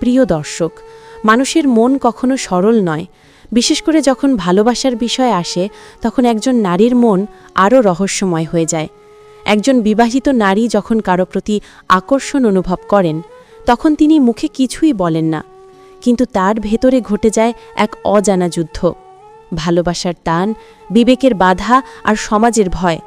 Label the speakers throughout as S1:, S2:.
S1: প্রিয় দর্শক, মানুষের মন কখনো সরল নয়। বিশেষ করে যখন ভালোবাসার বিষয় আসে, তখন একজন নারীর মন আরও রহস্যময় হয়ে যায়। একজন বিবাহিত নারী যখন কারও প্রতি আকর্ষণ অনুভব করেন, তখন তিনি মুখে কিছুই বলেন না। কিন্তু তার ভেতরে ঘটে যায় এক অজানা যুদ্ধ। ভালোবাসার টান, বিবেকের বাধা আর সমাজের ভয়।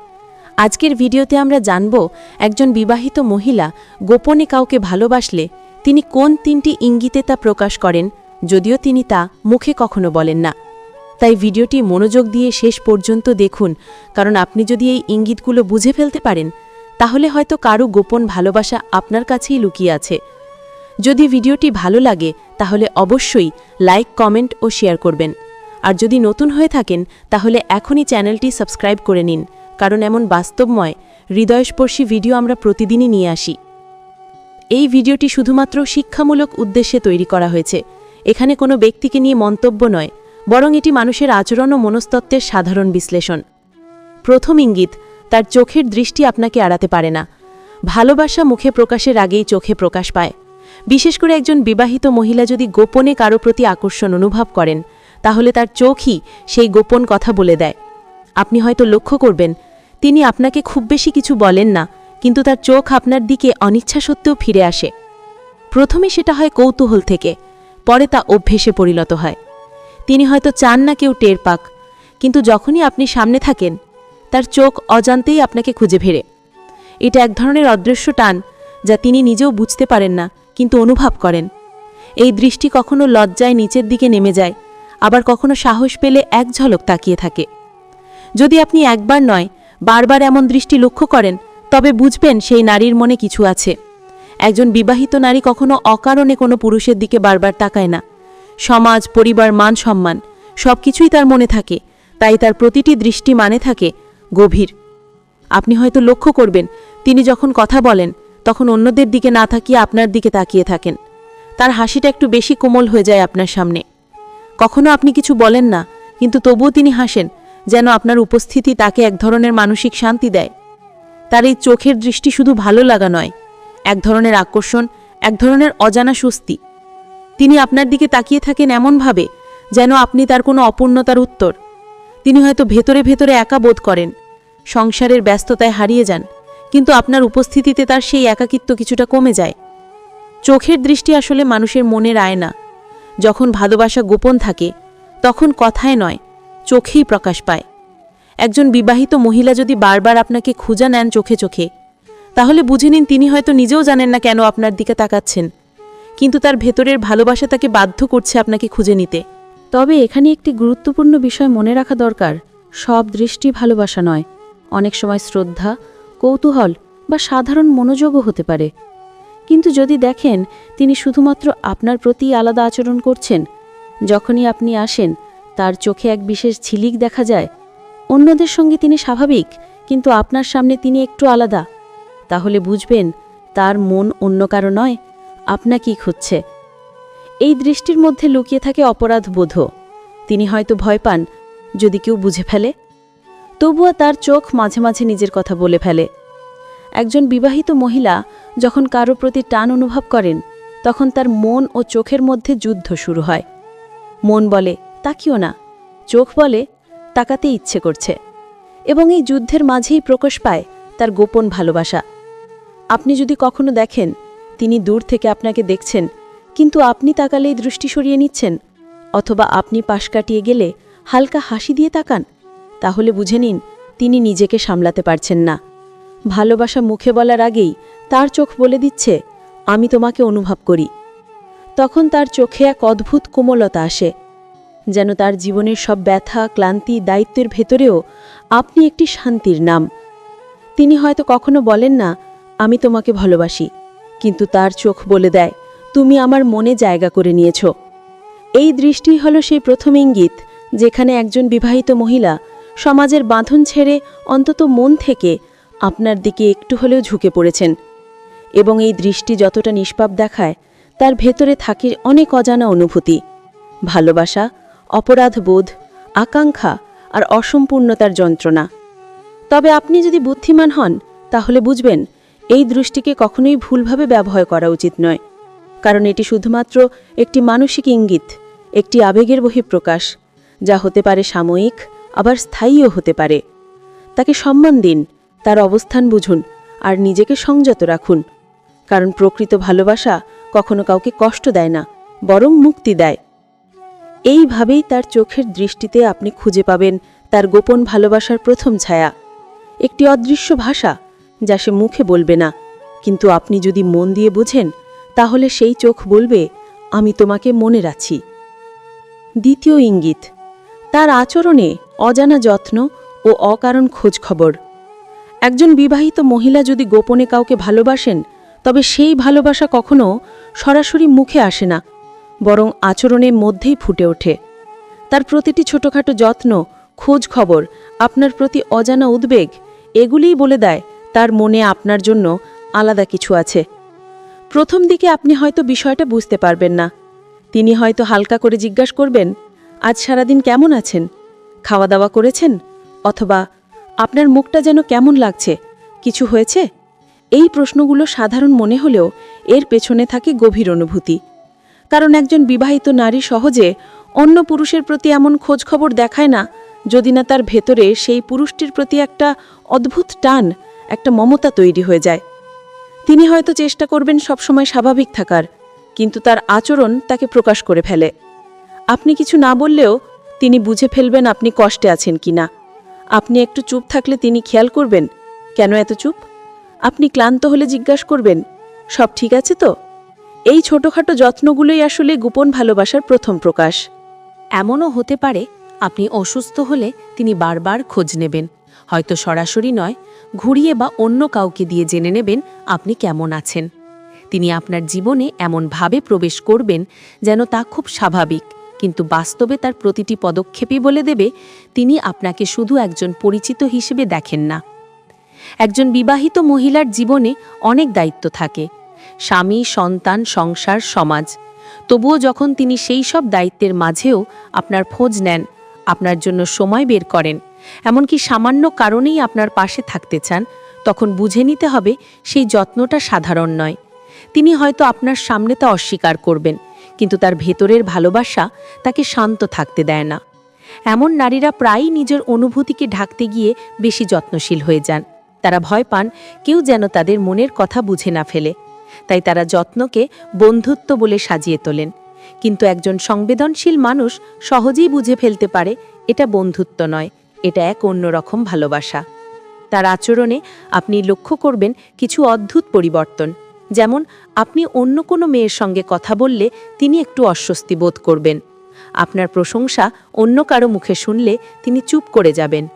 S1: আজকের ভিডিওতে আমরা জানব, একজন বিবাহিত মহিলা গোপনে কাউকে ভালোবাসলে তিনি কোন তিনটি ইঙ্গিতে তা প্রকাশ করেন, যদিও তিনি তা মুখে কখনো বলেন না। তাই ভিডিওটি মনোযোগ দিয়ে শেষ পর্যন্ত দেখুন, কারণ আপনি যদি এই ইঙ্গিতগুলো বুঝে ফেলতে পারেন, তাহলে হয়তো কারও গোপন ভালোবাসা আপনার কাছেই লুকিয়ে আছে। যদি ভিডিওটি ভালো লাগে, তাহলে অবশ্যই লাইক, কমেন্ট ও শেয়ার করবেন। আর যদি নতুন হয়ে থাকেন, তাহলে এখনই চ্যানেলটি সাবস্ক্রাইব করে নিন, কারণ এমন বাস্তবময়, হৃদয়স্পর্শী ভিডিও আমরা প্রতিদিনই নিয়ে আসি। এই ভিডিওটি শুধুমাত্র শিক্ষামূলক উদ্দেশ্যে তৈরি করা হয়েছে। এখানে কোনো ব্যক্তিকে নিয়ে মন্তব্য নয়, বরং এটি মানুষের আচরণ ও মনস্তত্ত্বের সাধারণ বিশ্লেষণ। প্রথম ইঙ্গিত, তার চোখের দৃষ্টি আপনাকে এড়াতে পারে না। ভালোবাসা মুখে প্রকাশের আগেই চোখে প্রকাশ পায়। বিশেষ করে একজন বিবাহিত মহিলা যদি গোপনে কারও প্রতি আকর্ষণ অনুভব করেন, তাহলে তার চোখই সেই গোপন কথা বলে দেয়। আপনি হয়তো লক্ষ্য করবেন, তিনি আপনাকে খুব বেশি কিছু বলেন না কিন্তু তার চোখ আপনার দিকে অনিচ্ছা সত্ত্বেও ফিরে আসে। প্রথমে সেটা হয় কৌতূহল থেকে, পরে তা অভ্যেসে পরিণত হয়। তিনি হয়তো চান না কেউ টের পাক, কিন্তু যখনই আপনি সামনে থাকেন, তার চোখ অজান্তেই আপনাকে খুঁজে ফেরে। এটা এক ধরনের অদৃশ্য টান যা তিনি নিজেও বুঝতে পারেন না, কিন্তু অনুভব করেন। এই দৃষ্টি কখনো লজ্জায় নিচের দিকে নেমে যায়, আবার কখনো সাহস পেলে এক ঝলক তাকিয়ে থাকে। যদি আপনি একবার নয়, বারবার এমন দৃষ্টি লক্ষ্য করেন তবে বুঝবেন সেই নারীর মনে কিছু আছে। একজন বিবাহিত নারী কখনো অকারণে কোনো পুরুষের দিকে বারবার তাকায় না। সমাজ, পরিবার, মান সম্মান সব কিছুই তার মনে থাকে, তাই তার প্রতিটি দৃষ্টি মানে থাকে গভীর। আপনি হয়তো লক্ষ্য করবেন, তিনি যখন কথা বলেন, তখন অন্যদের দিকে না তাকিয়ে আপনার দিকে তাকিয়ে থাকেন। তার হাসিটা একটু বেশি কোমল হয়ে যায় আপনার সামনে। কখনো আপনি কিছু বলেন না, কিন্তু তবুও তিনি হাসেন, যেন আপনার উপস্থিতি তাকে এক ধরনের মানসিক শান্তি দেয়। তার এই চোখের দৃষ্টি শুধু ভালো লাগা নয়, এক ধরনের আকর্ষণ, এক ধরনের অজানা স্বস্তি। তিনি আপনার দিকে তাকিয়ে থাকেন এমনভাবে যেন আপনি তার কোনো অপূর্ণতার উত্তর। তিনি হয়তো ভেতরে ভেতরে একা বোধ করেন, সংসারের ব্যস্ততায় হারিয়ে যান, কিন্তু আপনার উপস্থিতিতে তার সেই একাকিত্ব কিছুটা কমে যায়। চোখের দৃষ্টি আসলে মানুষের মনের আয় না যখন ভালোবাসা গোপন থাকে, তখন কথায় নয়, চোখেই প্রকাশ পায়। একজন বিবাহিত মহিলা যদি বারবার আপনাকে খুঁজা নেন চোখে চোখে, তাহলে বুঝে নিন তিনি হয়তো নিজেও জানেন না কেন আপনার দিকে তাকাচ্ছেন। কিন্তু তার ভেতরের ভালোবাসা তাকে বাধ্য করছে আপনাকে খুঁজে নিতে। তবে এখানে একটি গুরুত্বপূর্ণ বিষয় মনে রাখা দরকার, সব দৃষ্টি ভালোবাসা নয়। অনেক সময় শ্রদ্ধা, কৌতূহল বা সাধারণ মনোযোগও হতে পারে। কিন্তু যদি দেখেন তিনি শুধুমাত্র আপনার প্রতি আলাদা আচরণ করছেন, যখনই আপনি আসেন, তার চোখে এক বিশেষ ঝিলিক দেখা যায় অন্যদের সঙ্গে তিনি স্বাভাবিক, কিন্তু আপনার সামনে তিনি একটু আলাদা। তাহলে বুঝবেন, তার মন অন্য কারও নয়, আপনাকেই খুঁজছে। এই দৃষ্টির মধ্যে লুকিয়ে থাকে অপরাধ বোধ। তিনি হয়তো ভয় পান, যদি কেউ বুঝে ফেলে। তবুও তার চোখ মাঝে মাঝে নিজের কথা বলে ফেলে। একজন বিবাহিত মহিলা যখন কারও প্রতি টান অনুভব করেন, তখন তার মন ও চোখের মধ্যে যুদ্ধ শুরু হয়। মন বলে, তাকিও না। চোখ বলে তাকাতে ইচ্ছে করছে এবং এই যুদ্ধের মাঝেই প্রকাশ পায় তার গোপন ভালোবাসা। আপনি যদি কখনো দেখেন, তিনি দূর থেকে আপনাকে দেখছেন, কিন্তু আপনি তাকালেই দৃষ্টি সরিয়ে নিচ্ছেন, অথবা আপনি পাশ কাটিয়ে গেলে হালকা হাসি দিয়ে তাকান, তাহলে বুঝে নিন তিনি নিজেকে সামলাতে পারছেন না। ভালোবাসা মুখে বলার আগেই তার চোখ বলে দিচ্ছে, আমি তোমাকে অনুভব করি। তখন তার চোখে এক অদ্ভুত কোমলতা আসে। যেন তার জীবনের সব ব্যথা, ক্লান্তি, দায়িত্বের ভেতরেও আপনি একটি শান্তির নাম। তিনি হয়তো কখনো বলেন না, আমি তোমাকে ভালোবাসি। কিন্তু তার চোখ বলে দেয়, তুমি আমার মনে জায়গা করে নিয়েছ। এই দৃষ্টি হল সেই প্রথম ইঙ্গিত, যেখানে একজন বিবাহিত মহিলা সমাজের বাঁধন ছেড়ে অন্তত মন থেকে আপনার দিকে একটু হলেও ঝুঁকে পড়েছেন। এবং এই দৃষ্টি যতটা নিষ্পাপ দেখায়, তার ভেতরে থাকে অনেক অজানা অনুভূতি। ভালোবাসা অপরাধ বোধ আকাঙ্ক্ষা আর অসম্পূর্ণতার যন্ত্রণা। তবে আপনি যদি বুদ্ধিমান হন, তাহলে বুঝবেন, এই দৃষ্টিকে কখনোই ভুলভাবে ব্যবহার করা উচিত নয়।
S2: কারণ এটি শুধুমাত্র একটি মানসিক ইঙ্গিত, একটি আবেগের বহিঃপ্রকাশ, যা হতে পারে সাময়িক, আবার স্থায়ীও হতে পারে। তাকে সম্মান দিন, তার অবস্থান বুঝুন, আর নিজেকে সংযত রাখুন। কারণ প্রকৃত ভালোবাসা কখনো কাউকে কষ্ট দেয় না, বরং মুক্তি দেয়। এইভাবেই তার চোখের দৃষ্টিতে আপনি খুঁজে পাবেন তার গোপন ভালোবাসার প্রথম ছায়া। একটি অদৃশ্য ভাষা যা সে মুখে বলবে না। কিন্তু আপনি যদি মন দিয়ে বুঝেন, তাহলে সেই চোখ বলবে, আমি তোমাকে মনে রাখছি। দ্বিতীয় ইঙ্গিত, তার আচরণে অজানা যত্ন ও অকারণ খোঁজ খবর। একজন বিবাহিত মহিলা যদি গোপনে কাউকে ভালোবাসেন, তবে সেই ভালোবাসা কখনো সরাসরি মুখে আসে না। বরং আচরণের মধ্যেই ফুটে ওঠে। তার প্রতিটি ছোটখাটো যত্ন, খোঁজ খবর, আপনার প্রতি অজানা উদ্বেগ, এগুলিই বলে দেয় তার মনে আপনার জন্য আলাদা কিছু আছে। প্রথম দিকে আপনি হয়তো বিষয়টা বুঝতে পারবেন না। তিনি হয়তো হালকা করে জিজ্ঞাসা করবেন, আজ সারাদিন কেমন আছেন? খাওয়া দাওয়া করেছেন? অথবা আপনার মুখটা যেন কেমন লাগছে? কিছু হয়েছে? এই প্রশ্নগুলো সাধারণ মনে হলেও এর পেছনে থাকে গভীর অনুভূতি। কারণ একজন বিবাহিত নারী সহজে অন্য পুরুষের প্রতি এমন খোঁজখবর দেখায় না, যদি না তার ভেতরে সেই পুরুষটির প্রতি একটা অদ্ভুত টান, একটা মমতা তৈরি হয়ে যায়। তিনি হয়তো চেষ্টা করবেন সবসময় স্বাভাবিক থাকার, কিন্তু তার আচরণ তাকে প্রকাশ করে ফেলে। আপনি কিছু না বললেও তিনি বুঝে ফেলবেন আপনি কষ্টে আছেন কিনা আপনি একটু চুপ থাকলে তিনি খেয়াল করবেন। কেন এত চুপ? আপনি ক্লান্ত হলে জিজ্ঞাসা করবেন, সব ঠিক আছে তো? এই ছোটখাটো যত্নগুলোই আসলে গোপন ভালোবাসার প্রথম প্রকাশ।
S1: এমনও হতে পারে আপনি অসুস্থ হলে তিনি বারবার খোঁজ নেবেন। হয়তো সরাসরি নয়, ঘুরিয়ে বা অন্য কাউকে দিয়ে জেনে নেবেন আপনি কেমন আছেন। তিনি আপনার জীবনে এমনভাবে প্রবেশ করবেন যেন তা খুব স্বাভাবিক, কিন্তু বাস্তবে তার প্রতিটি পদক্ষেপই বলে দেবে, তিনি আপনাকে শুধু একজন পরিচিত হিসেবে দেখেন না। একজন বিবাহিত মহিলার জীবনে অনেক দায়িত্ব থাকে স্বামী, সন্তান, সংসার, সমাজ। তবুও যখন তিনি সেই সব দায়িত্বের মাঝেও আপনার খোঁজ নেন, আপনার জন্য সময় বের করেন, এমনকি সামান্য কারণেই আপনার পাশে থাকতে চান, তখন বুঝে নিতে হবে সেই যত্নটা সাধারণ নয়। তিনি হয়তো আপনার সামনে তা অস্বীকার করবেন, কিন্তু তার ভেতরের ভালোবাসা তাকে শান্ত থাকতে দেয় না। এমন নারীরা প্রায়ই নিজের অনুভূতিকে ঢাকতে গিয়ে বেশি যত্নশীল হয়ে যান। তারা ভয় পান কেউ যেন তাদের মনের কথা বুঝে না ফেলে। তাই তারা যত্নকে বন্ধুত্ব বলে সাজিয়ে তোলেন। কিন্তু একজন সংবেদনশীল মানুষ সহজেই বুঝে ফেলতে পারে, এটা বন্ধুত্ব নয়, এটা এক অন্যরকম ভালোবাসা। তার আচরণে আপনি লক্ষ্য করবেন কিছু অদ্ভুত পরিবর্তন। যেমন, আপনি অন্য কোনো মেয়ের সঙ্গে কথা বললে তিনি একটু অস্বস্তি বোধ করবেন। আপনার প্রশংসা অন্য কারও মুখে শুনলে তিনি চুপ করে যাবেন।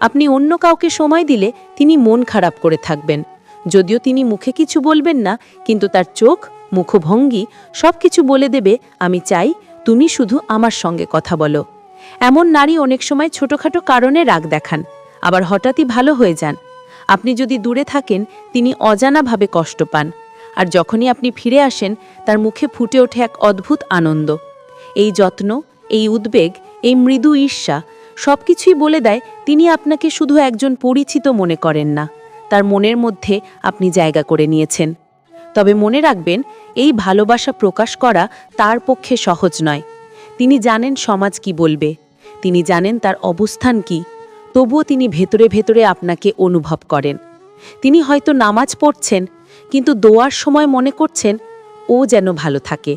S1: আপনি অন্য কাউকে সময় দিলে তিনি মন খারাপ করে থাকবেন। যদিও তিনি মুখে কিছু বলবেন না, কিন্তু তার চোখ, মুখভঙ্গি সব কিছু বলে দেবে, আমি চাই তুমি শুধু আমার সঙ্গে কথা বলো। এমন নারী অনেক সময় ছোটখাটো কারণে রাগ দেখান, আবার হঠাৎই ভালো হয়ে যান। আপনি যদি দূরে থাকেন, তিনি অজানাভাবে কষ্ট পান, আর যখনই আপনি ফিরে আসেন, তার মুখে ফুটে ওঠে এক অদ্ভুত আনন্দ। এই যত্ন, এই উদ্বেগ, এই মৃদু ঈর্ষা সব কিছুই বলে দেয়, তিনি আপনাকে শুধু একজন পরিচিত মনে করেন না। তার মনের মধ্যে আপনি জায়গা করে নিয়েছেন। তবে মনে রাখবেন, এই ভালোবাসা প্রকাশ করা তার পক্ষে সহজ নয়। তিনি জানেন সমাজ কি বলবে। তিনি জানেন তার অবস্থান কি। তবুও তিনি ভেতরে ভেতরে আপনাকে অনুভব করেন। তিনি হয়তো নামাজ পড়ছেন, কিন্তু দোয়ার সময় মনে করছেন, ও যেন ভালো থাকে।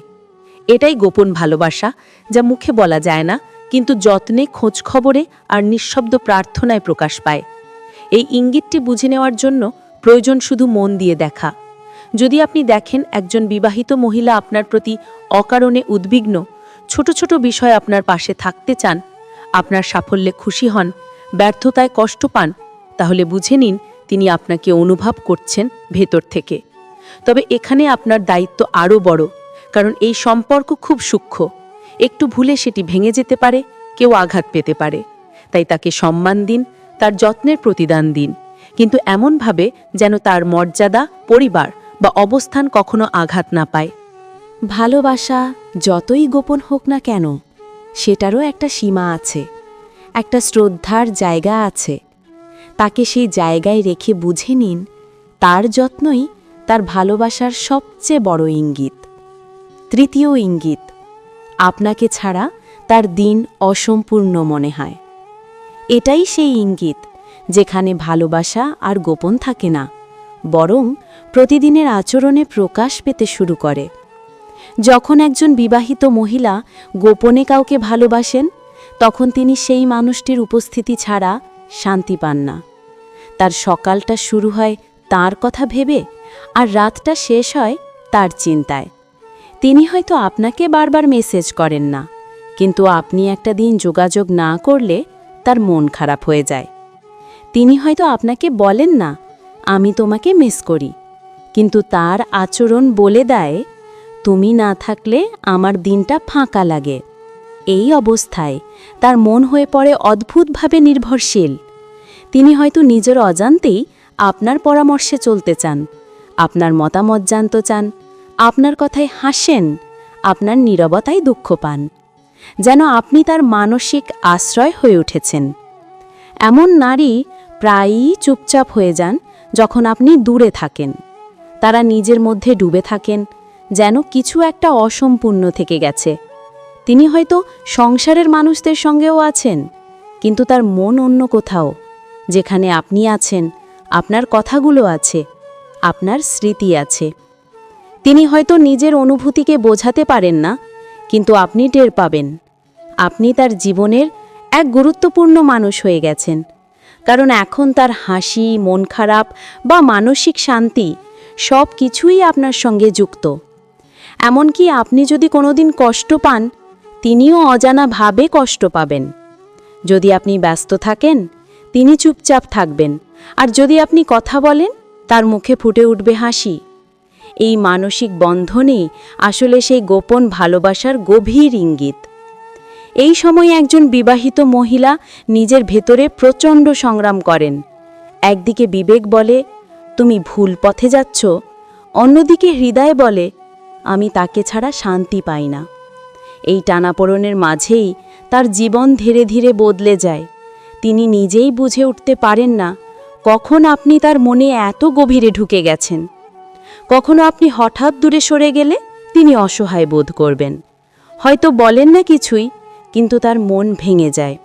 S1: এটাই গোপন ভালোবাসা, যা মুখে বলা যায় না, কিন্তু যত্নে খোঁজ খবরে আর নিঃশব্দ প্রার্থনায় প্রকাশ পায়। এই ইঙ্গিতটি বুঝে নেওয়ার জন্য প্রয়োজন শুধু মন দিয়ে দেখা। যদি আপনি দেখেন একজন বিবাহিত মহিলা আপনার প্রতি অকারণে উদ্বিগ্ন, ছোট ছোট বিষয় আপনার পাশে থাকতে চান, আপনার সাফল্যে খুশি হন, ব্যর্থতায় কষ্ট পান, তাহলে বুঝে নিন তিনি আপনাকে অনুভব করছেন ভেতর থেকে। তবে এখানে আপনার দায়িত্ব আরও বড়, কারণ এই সম্পর্ক খুব সূক্ষ্ম। একটু ভুলে সেটি ভেঙে যেতে পারে, কেউ আঘাত পেতে পারে। তাই তাকে সম্মান দিন তার যত্নের প্রতিদান দিন। কিন্তু এমনভাবে যেন তার মর্যাদা, পরিবার বা অবস্থান কখনো আঘাত না পায়।
S2: ভালোবাসা যতই গোপন হোক না কেন, সেটারও একটা সীমা আছে, একটা শ্রদ্ধার জায়গা আছে। তাকে সেই জায়গায় রেখে বুঝে নিন, তার যত্নই তার ভালোবাসার সবচেয়ে বড় ইঙ্গিত।
S1: তৃতীয় ইঙ্গিত, আপনাকে ছাড়া তার দিন অসম্পূর্ণ মনে হয়। এটাই সেই ইঙ্গিত, যেখানে ভালোবাসা আর গোপন থাকে না, বরং প্রতিদিনের আচরণে প্রকাশ পেতে শুরু করে। যখন একজন বিবাহিত মহিলা গোপনে কাউকে ভালোবাসেন, তখন তিনি সেই মানুষটির উপস্থিতি ছাড়া শান্তি পান না। তার সকালটা শুরু হয় তার কথা ভেবে আর রাতটা শেষ হয় তার চিন্তায়। তিনি হয়তো আপনাকে বারবার মেসেজ করেন না, কিন্তু আপনি একটা দিন যোগাযোগ না করলে তার মন খারাপ হয়ে যায়। তিনি হয়তো আপনাকে বলেন না, আমি তোমাকে মিস করি। কিন্তু তার আচরণ বলে দেয়, তুমি না থাকলে আমার দিনটা ফাঁকা লাগে। এই অবস্থায় তার মন হয়ে পড়ে অদ্ভুতভাবে নির্ভরশীল। তিনি হয়তো নিজের অজান্তেই আপনার পরামর্শে চলতে চান, আপনার মতামত জানতে চান, আপনার কথায় হাসেন, আপনার নীরবতায় দুঃখ পান। যেন আপনি তার মানসিক আশ্রয় হয়ে উঠেছেন। এমন নারী প্রায়ই চুপচাপ হয়ে যান যখন আপনি দূরে থাকেন। তারা নিজের মধ্যে ডুবে থাকেন, যেন কিছু একটা অসম্পূর্ণ থেকে গেছে। তিনি হয়তো সংসারের মানুষদের সঙ্গেও আছেন, কিন্তু তার মন অন্য কোথাও। যেখানে আপনি আছেন, আপনার কথাগুলো আছে, আপনার স্মৃতি আছে। তিনি হয়তো নিজের অনুভূতিকে বোঝাতে পারেন না কিন্তু আপনি টের পাবেন। আপনি তার জীবনের এক গুরুত্বপূর্ণ মানুষ হয়ে গেছেন। কারণ এখন তার হাসি, মন খারাপ বা মানসিক শান্তি সব কিছুই আপনার সঙ্গে যুক্ত। এমনকি আপনি যদি কোনোদিন কষ্ট পান, তিনিও অজানাভাবে কষ্ট পাবেন। যদি আপনি ব্যস্ত থাকেন, তিনি চুপচাপ থাকবেন। আর যদি আপনি কথা বলেন, তার মুখে ফুটে উঠবে হাসি। এই মানসিক বন্ধনেই আসলে সেই গোপন ভালোবাসার গভীর ইঙ্গিত। এই সময় একজন বিবাহিত মহিলা নিজের ভেতরে প্রচণ্ড সংগ্রাম করেন। একদিকে বিবেক বলে, তুমি ভুল পথে যাচ্ছ। অন্যদিকে হৃদয় বলে, আমি তাকে ছাড়া শান্তি পাই না। এই টানাপোড়নের মাঝেই তার জীবন ধীরে ধীরে বদলে যায়। তিনি নিজেই বুঝে উঠতে পারেন না, কখন আপনি তার মনে এত গভীরে ঢুকে গেছেন? কখনো আপনি হঠাৎ দূরে সরে গেলে তিনি অসহায় বোধ করবেন। হয়তো বলেন না কিছুই, কিন্তু তার মন ভেঙে যায়।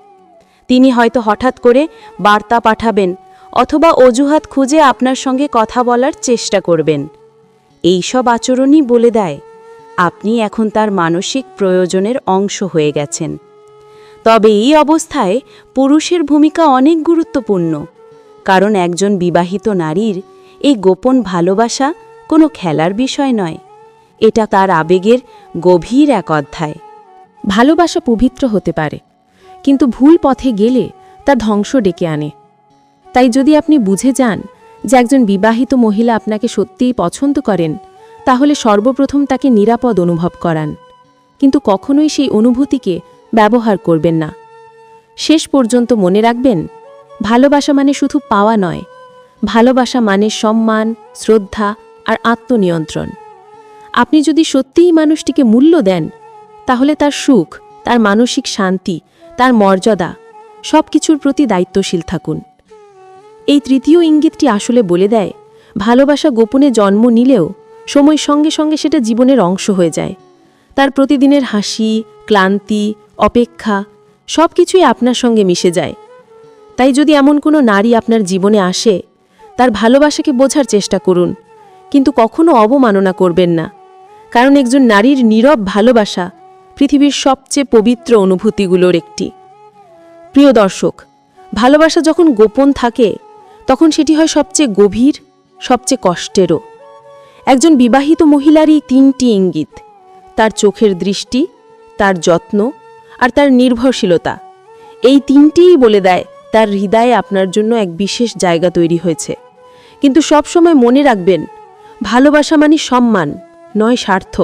S1: তিনি হয়তো হঠাৎ করে বার্তা পাঠাবেন অথবা অজুহাত খুঁজে আপনার সঙ্গে কথা বলার চেষ্টা করবেন। এই সব আচরণই বলে দেয়, আপনি এখন তার মানসিক প্রয়োজনের অংশ হয়ে গেছেন। তবে এই অবস্থায় পুরুষের ভূমিকা অনেক গুরুত্বপূর্ণ, কারণ একজন বিবাহিত নারীর এই গোপন ভালোবাসা কোনো খেলার বিষয় নয়। এটা তার আবেগের গভীর এক অধ্যায়।
S2: ভালোবাসা পবিত্র হতে পারে, কিন্তু ভুল পথে গেলে তা ধ্বংস ডেকে আনে। তাই যদি আপনি বুঝে যান যে একজন বিবাহিত মহিলা আপনাকে সত্যিই পছন্দ করেন, তাহলে সর্বপ্রথম তাকে নিরাপদ অনুভব করান। কিন্তু কখনোই সেই অনুভূতিকে ব্যবহার করবেন না। শেষ পর্যন্ত মনে রাখবেন, ভালোবাসা মানে শুধু পাওয়া নয়, ভালোবাসা মানে সম্মান, শ্রদ্ধা আর আত্মনিয়ন্ত্রণ। আপনি যদি সত্যিই মানুষটিকে মূল্য দেন, তাহলে তার সুখ, তার মানসিক শান্তি, তার মর্যাদা সব কিছুর প্রতি দায়িত্বশীল থাকুন। এই তৃতীয় ইঙ্গিতটি আসলে বলে দেয়, ভালোবাসা গোপনে জন্ম নিলেও সময় সঙ্গে সঙ্গে সেটা জীবনের অংশ হয়ে যায়। তার প্রতিদিনের হাসি, ক্লান্তি, অপেক্ষা সব কিছুই আপনার সঙ্গে মিশে যায়। তাই যদি এমন কোনো নারী আপনার জীবনে আসে, তার ভালোবাসাকে বোঝার চেষ্টা করুন। কিন্তু কখনো অবমাননা করবেন না। কারণ একজন নারীর নীরব ভালোবাসা পৃথিবীর সবচেয়ে পবিত্র অনুভূতিগুলোর একটি। প্রিয় দর্শক, ভালোবাসা যখন গোপন থাকে, তখন সেটি হয় সবচেয়ে গভীর, সবচেয়ে কষ্টেরও। একজন বিবাহিত মহিলারই তিনটি ইঙ্গিত, তার চোখের দৃষ্টি, তার যত্ন আর তার নির্ভরশীলতা। এই তিনটিই বলে দেয় তার হৃদয়ে আপনার জন্য এক বিশেষ জায়গা তৈরি হয়েছে। কিন্তু সবসময় মনে রাখবেন ভালোবাসা মানে সম্মান, নয় স্বার্থ।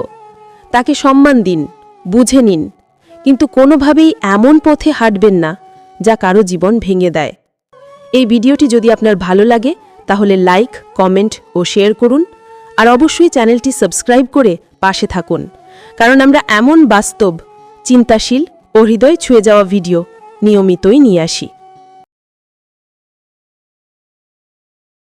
S2: তাকে সম্মান দিন, বুঝে নিন, কিন্তু কোনোভাবেই এমন পথে হাঁটবেন না যা কারও জীবন ভেঙে দেয়। এই ভিডিওটি যদি আপনার ভালো লাগে, তাহলে লাইক, কমেন্ট ও শেয়ার করুন, আর অবশ্যই চ্যানেলটি সাবস্ক্রাইব করে পাশে থাকুন, কারণ আমরা এমন বাস্তব, চিন্তাশীল ও হৃদয় ছুঁয়ে যাওয়া ভিডিও নিয়মিতই নিয়ে আসি।